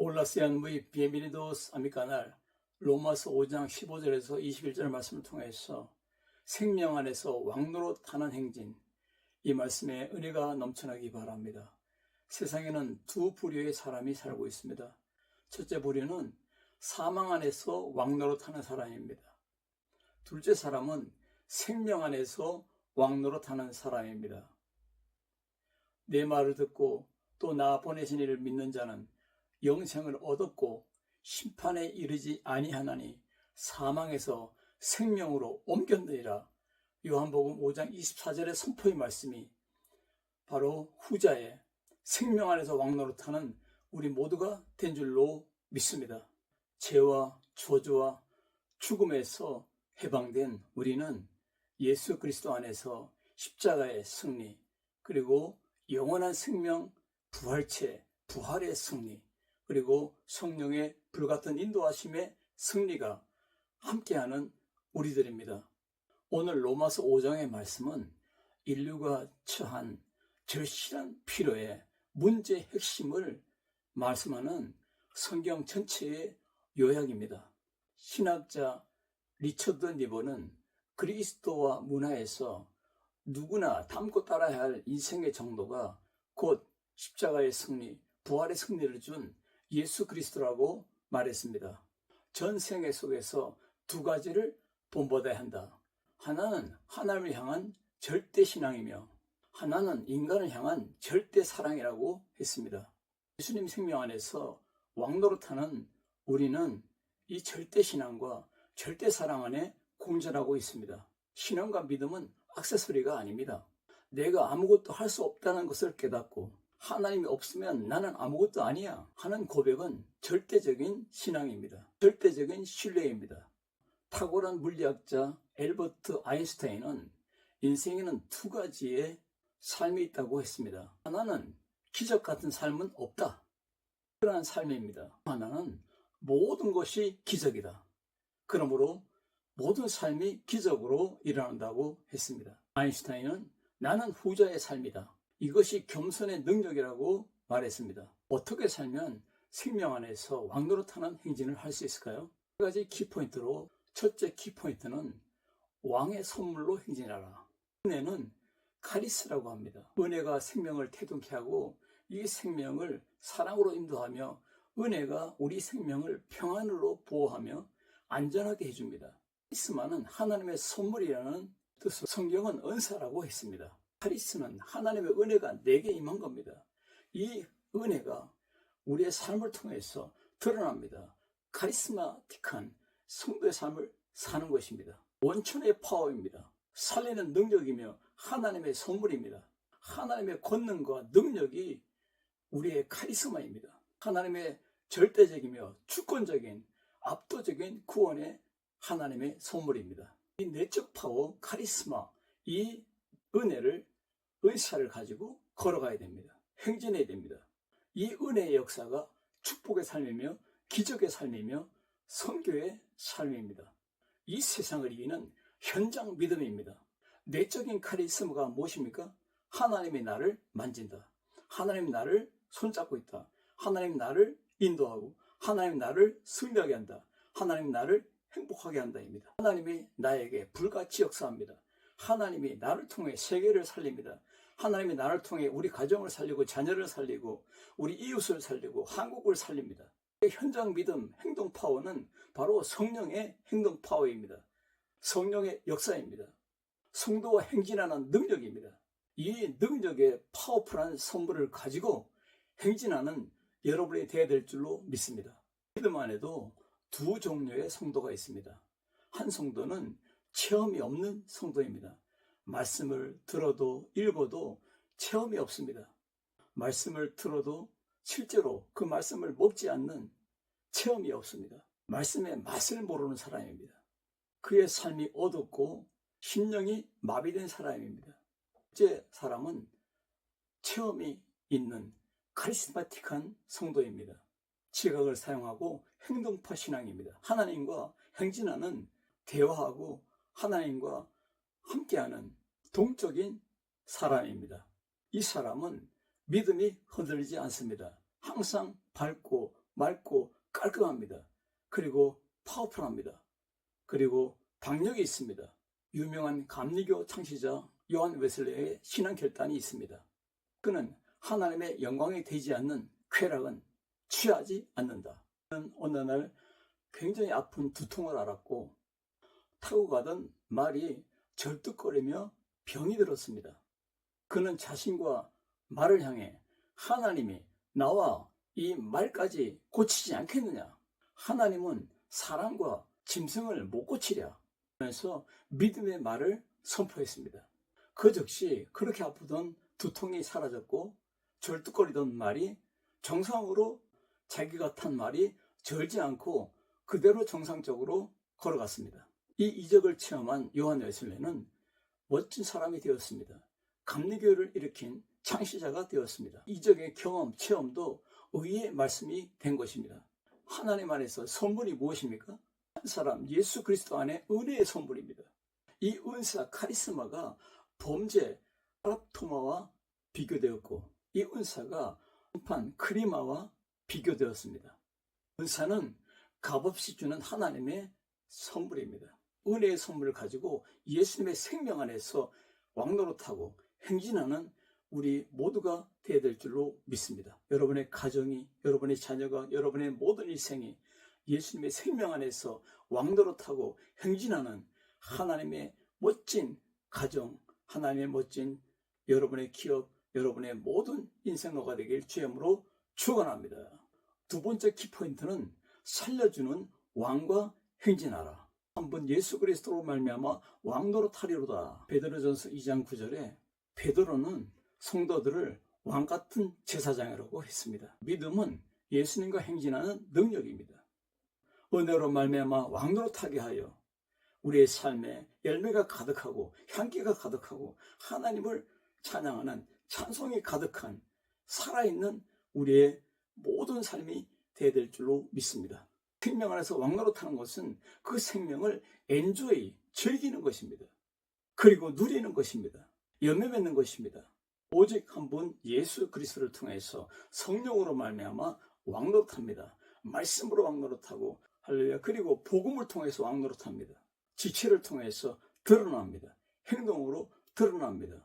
Hola sean muy bienvenidos. 로마서 5장 15절에서 21절 말씀을 통해서 생명 안에서 왕노로 타는 행진 이 말씀에 은혜가 넘쳐나기 바랍니다. 세상에는 두 부류의 사람이 살고 있습니다. 첫째 부류는 사망 안에서 왕노로 타는 사람입니다. 둘째 사람은 생명 안에서 왕노로 타는 사람입니다. 내 말을 듣고 또 나 보내신 이를 믿는 자는 영생을 얻었고 심판에 이르지 아니하나니 사망에서 생명으로 옮겼느니라. 요한복음 5장 24절의 선포의 말씀이 바로 후자의 생명 안에서 왕노릇하는 우리 모두가 된 줄로 믿습니다. 죄와 저주와 죽음에서 해방된 우리는 예수 그리스도 안에서 십자가의 승리 그리고 영원한 생명 부활체 부활의 승리 그리고 성령의 불같은 인도하심의 승리가 함께하는 우리들입니다. 오늘 로마서 5장의 말씀은 인류가 처한 절실한 필요의 문제 핵심을 말씀하는 성경 전체의 요약입니다. 신학자 리처드 니버는 그리스도와 문화에서 누구나 닮고 따라야 할 인생의 정도가 곧 십자가의 승리, 부활의 승리를 준 예수 그리스도라고 말했습니다. 전 생애 속에서 두 가지를 본받아야 한다. 하나는 하나님을 향한 절대 신앙이며 하나는 인간을 향한 절대 사랑이라고 했습니다. 예수님 생명 안에서 왕노릇하는 우리는 이 절대 신앙과 절대 사랑 안에 공존하고 있습니다. 신앙과 믿음은 액세서리가 아닙니다. 내가 아무것도 할 수 없다는 것을 깨닫고 하나님이 없으면 나는 아무것도 아니야 하는 고백은 절대적인 신앙입니다. 절대적인 신뢰입니다. 탁월한 물리학자 엘버트 아인슈타인은 인생에는 두 가지의 삶이 있다고 했습니다. 하나는 기적 같은 삶은 없다. 그러한 삶입니다. 하나는 모든 것이 기적이다. 그러므로 모든 삶이 기적으로 일어난다고 했습니다. 아인슈타인은 나는 후자의 삶이다. 이것이 겸손의 능력이라고 말했습니다. 어떻게 살면 생명 안에서 왕노릇하는 행진을 할 수 있을까요? 세 가지 키포인트로 첫째 키포인트는 왕의 선물로 행진하라. 은혜는 카리스라고 합니다. 은혜가 생명을 태동케 하고 이 생명을 사랑으로 인도하며 은혜가 우리 생명을 평안으로 보호하며 안전하게 해줍니다. 카리스마는 하나님의 선물이라는 뜻으로 성경은 은사라고 했습니다. 카리스는 하나님의 은혜가 내게 임한 겁니다. 이 은혜가 우리의 삶을 통해서 드러납니다. 카리스마틱한 성도의 삶을 사는 것입니다. 원천의 파워입니다. 살리는 능력이며 하나님의 선물입니다. 하나님의 권능과 능력이 우리의 카리스마입니다. 하나님의 절대적이며 주권적인 압도적인 구원의 하나님의 선물입니다. 이 내적 파워, 카리스마, 이 은혜를 은사를 가지고 걸어가야 됩니다. 행진해야 됩니다. 이 은혜의 역사가 축복의 삶이며 기적의 삶이며 성교의 삶입니다. 이 세상을 이기는 현장 믿음입니다. 내적인 카리스마가 무엇입니까? 하나님이 나를 만진다. 하나님 나를 손잡고 있다. 하나님 나를 인도하고 하나님 나를 승리하게 한다. 하나님 나를 행복하게 한다입니다. 하나님이 나에게 불같이 역사합니다. 하나님이 나를 통해 세계를 살립니다. 하나님이 나를 통해 우리 가정을 살리고 자녀를 살리고 우리 이웃을 살리고 한국을 살립니다. 현장 믿음 행동 파워는 바로 성령의 행동 파워입니다. 성령의 역사입니다. 성도와 행진하는 능력입니다. 이 능력의 파워풀한 선물을 가지고 행진하는 여러분이 되어야 될 줄로 믿습니다. 믿음 안에도 두 종류의 성도가 있습니다. 한 성도는 체험이 없는 성도입니다. 말씀을 들어도 읽어도 체험이 없습니다. 말씀을 들어도 실제로 그 말씀을 먹지 않는 체험이 없습니다. 말씀의 맛을 모르는 사람입니다. 그의 삶이 어둡고 심령이 마비된 사람입니다. 첫째 사람은 체험이 있는 카리스마틱한 성도입니다. 지각을 사용하고 행동파 신앙입니다. 하나님과 행진하는 대화하고 하나님과 함께하는 동적인 사람입니다. 이 사람은 믿음이 흔들리지 않습니다. 항상 밝고 맑고 깔끔합니다. 그리고 파워풀합니다. 그리고 박력이 있습니다. 유명한 감리교 창시자 요한 웨슬레의 신앙 결단이 있습니다. 그는 하나님의 영광이 되지 않는 쾌락은 취하지 않는다. 그는 어느 날 굉장히 아픈 두통을 앓았고 타고 가던 말이 절뚝거리며 병이 들었습니다. 그는 자신과 말을 향해 하나님이 나와 이 말까지 고치지 않겠느냐? 하나님은 사람과 짐승을 못 고치랴. 하면서 믿음의 말을 선포했습니다. 그 즉시 그렇게 아프던 두통이 사라졌고 절뚝거리던 말이 정상으로 자기가 탄 말이 절지 않고 그대로 정상적으로 걸어갔습니다. 이 이적을 체험한 요한 웨슬레는 멋진 사람이 되었습니다. 감리교를 일으킨 창시자가 되었습니다. 이적의 경험, 체험도 의의 말씀이 된 것입니다. 하나님 안에서 선물이 무엇입니까? 한 사람 예수 그리스도 안에 은혜의 선물입니다. 이 은사 카리스마가 범죄 아랍토마와 비교되었고 이 은사가 심판 크리마와 비교되었습니다. 은사는 값없이 주는 하나님의 선물입니다. 은혜의 선물을 가지고 예수님의 생명 안에서 왕노릇하고 행진하는 우리 모두가 되어야 될 줄로 믿습니다. 여러분의 가정이, 여러분의 자녀가, 여러분의 모든 일생이 예수님의 생명 안에서 왕노릇하고 행진하는 하나님의 멋진 가정, 하나님의 멋진 여러분의 기업, 여러분의 모든 인생로가 되길 주임으로 축원합니다. 두 번째 키포인트는 살려주는 왕과 행진하라. 한번 예수 그리스도로 말미암아 왕노릇 하리로다. 베드로전서 2장 9절에 베드로는 성도들을 왕 같은 제사장이라고 했습니다. 믿음은 예수님과 행진하는 능력입니다. 은혜로 말미암아 왕노릇 하게 하여 우리의 삶에 열매가 가득하고 향기가 가득하고 하나님을 찬양하는 찬송이 가득한 살아있는 우리의 모든 삶이 되어야 될 줄로 믿습니다. 생명 안에서 왕노릇하는 것은 그 생명을 엔조이 즐기는 것입니다. 그리고 누리는 것입니다. 열매 맺는 것입니다. 오직 한 분 예수 그리스도를 통해서 성령으로 말미암아 왕노릇합니다. 말씀으로 왕노릇하고 할렐루야. 그리고 복음을 통해서 왕노릇합니다. 지체를 통해서 드러납니다. 행동으로 드러납니다.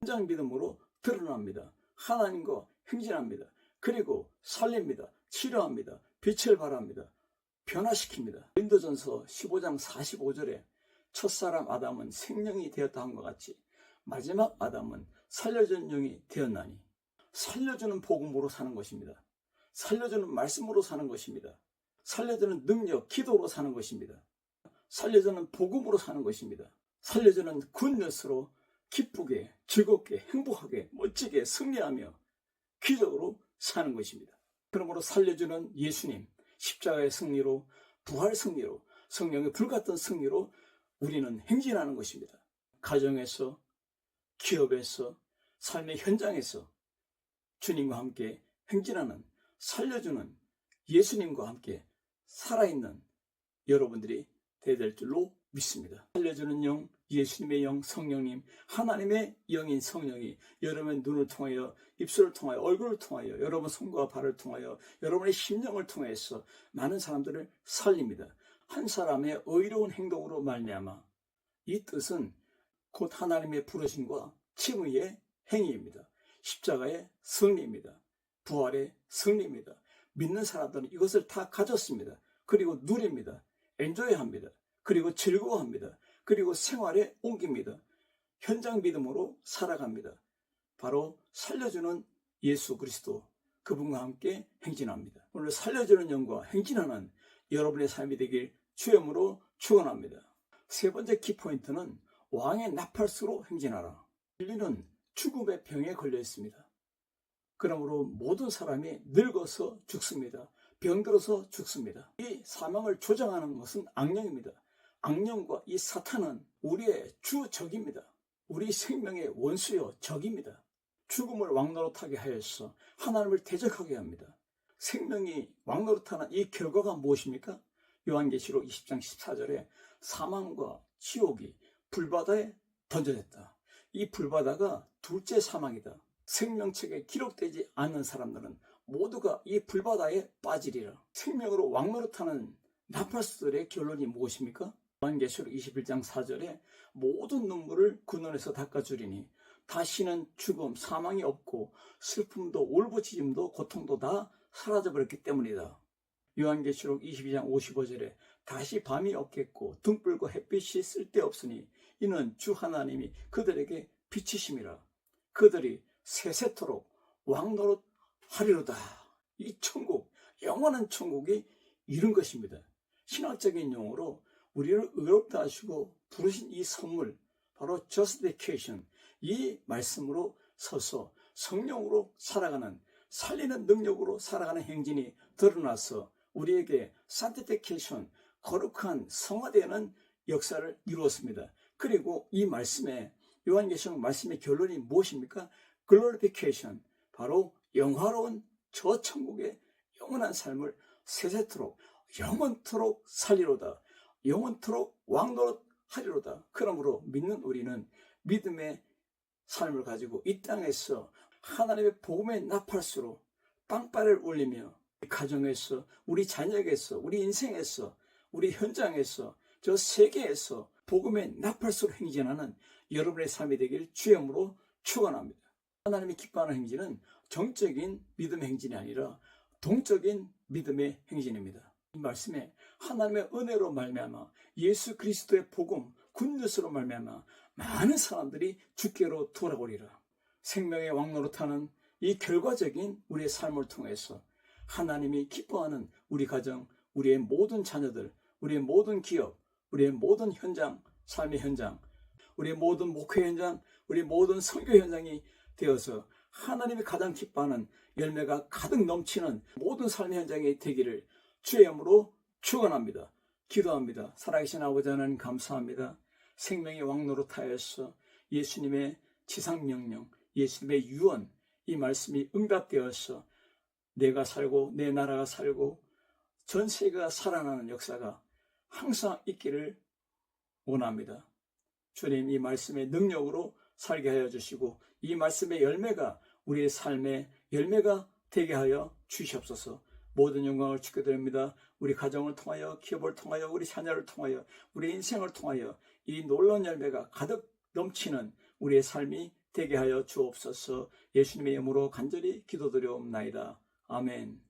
현장 믿음으로 드러납니다. 하나님과 행진합니다. 그리고 살립니다. 치료합니다. 빛을 발합니다. 변화시킵니다. 린도전서 15장 45절에 첫사람 아담은 생명이 되었다 한 것 같이 마지막 아담은 살려준 영이 되었나니 살려주는 복음으로 사는 것입니다. 살려주는 말씀으로 사는 것입니다. 살려주는 능력, 기도로 사는 것입니다. 살려주는 복음으로 사는 것입니다. 살려주는 굿넷으로 기쁘게, 즐겁게, 행복하게, 멋지게 승리하며 기적으로 사는 것입니다. 그러므로 살려주는 예수님, 십자가의 승리로, 부활 승리로, 성령의 불같은 승리로 우리는 행진하는 것입니다. 가정에서, 기업에서, 삶의 현장에서 주님과 함께 행진하는, 살려주는 예수님과 함께 살아있는 여러분들이 되어야 될 줄로 믿습니다. 살려주는 영, 예수님의 영, 성령님, 하나님의 영인 성령이 여러분의 눈을 통하여, 입술을 통하여, 얼굴을 통하여, 여러분 손과 발을 통하여, 여러분의 심령을 통해서 많은 사람들을 살립니다. 한 사람의 의로운 행동으로 말미암아 이 뜻은 곧 하나님의 부르심과 칭의의 행위입니다. 십자가의 승리입니다. 부활의 승리입니다. 믿는 사람들은 이것을 다 가졌습니다. 그리고 누립니다. 엔조이합니다. 그리고 즐거워합니다. 그리고 생활에 옮깁니다. 현장 믿음으로 살아갑니다. 바로 살려주는 예수 그리스도 그분과 함께 행진합니다. 오늘 살려주는 영과 행진하는 여러분의 삶이 되길 주염으로 축원합니다. 세 번째 키포인트는 왕의 나팔수로 행진하라. 인류는 죽음의 병에 걸려 있습니다. 그러므로 모든 사람이 늙어서 죽습니다. 병들어서 죽습니다. 이 사망을 조장하는 것은 악령입니다. 악령과 이 사탄은 우리의 주 적입니다. 우리 생명의 원수요 적입니다. 죽음을 왕노릇하게 하여서 하나님을 대적하게 합니다. 생명이 왕노릇하는 이 결과가 무엇입니까? 요한계시록 20장 14절에 사망과 지옥이 불바다에 던져졌다. 이 불바다가 둘째 사망이다. 생명책에 기록되지 않는 사람들은 모두가 이 불바다에 빠지리라. 생명으로 왕노릇하는 나팔수들의 결론이 무엇입니까? 요한계시록 21장 4절에 모든 눈물을 그 눈에서 닦아주리니 다시는 죽음, 사망이 없고 슬픔도 울부짖음도 고통도 다 사라져버렸기 때문이다. 요한계시록 22장 55절에 다시 밤이 없겠고 등불과 햇빛이 쓸데없으니 이는 주 하나님이 그들에게 빛이심이라. 그들이 세세토록 왕노릇 하리로다. 이 천국, 영원한 천국이 이룬 것입니다. 신학적인 용어로 우리를 의롭다 하시고 부르신 이 선물, 바로 justification, 이 말씀으로 서서 성령으로 살아가는, 살리는 능력으로 살아가는 행진이 드러나서 우리에게 sanctification, 거룩한 성화되는 역사를 이루었습니다. 그리고 이 말씀에 요한계시록 말씀의 결론이 무엇입니까? glorification, 바로 영화로운 저 천국의 영원한 삶을 세세토록 영원토록 살리로다. 영원토록 왕노릇 하리로다. 그러므로 믿는 우리는 믿음의 삶을 가지고 이 땅에서 하나님의 복음의 나팔수로 빵빠레를 울리며 가정에서 우리 자녀에게서 우리 인생에서 우리 현장에서 저 세계에서 복음의 나팔수로 행진하는 여러분의 삶이 되길 주영으로 축원합니다. 하나님이 기뻐하는 행진은 정적인 믿음의 행진이 아니라 동적인 믿음의 행진입니다. 이 말씀에 하나님의 은혜로 말미암아 예수 그리스도의 복음 굿뉴스로 말미암아 많은 사람들이 주께로 돌아오리라. 생명의 왕노릇하는 이 결과적인 우리의 삶을 통해서 하나님이 기뻐하는 우리 가정, 우리의 모든 자녀들, 우리의 모든 기업, 우리의 모든 현장, 삶의 현장, 우리의 모든 목회 현장, 우리의 모든 선교 현장이 되어서 하나님이 가장 기뻐하는 열매가 가득 넘치는 모든 삶의 현장이 되기를 주의 이름으로 축원합니다. 기도합니다. 살아계신 아버지 하나님 감사합니다. 생명의 왕노릇하여서 예수님의 지상명령, 예수님의 유언 이 말씀이 응답되어서 내가 살고 내 나라가 살고 전 세계가 살아나는 역사가 항상 있기를 원합니다. 주님 이 말씀의 능력으로 살게 하여 주시고 이 말씀의 열매가 우리의 삶의 열매가 되게 하여 주시옵소서. 모든 영광을 주게 됩니다. 우리 가정을 통하여 기업을 통하여 우리 자녀를 통하여 우리 인생을 통하여 이 놀라운 열매가 가득 넘치는 우리의 삶이 되게 하여 주옵소서. 예수님의 이름으로 간절히 기도드려옵나이다. 아멘.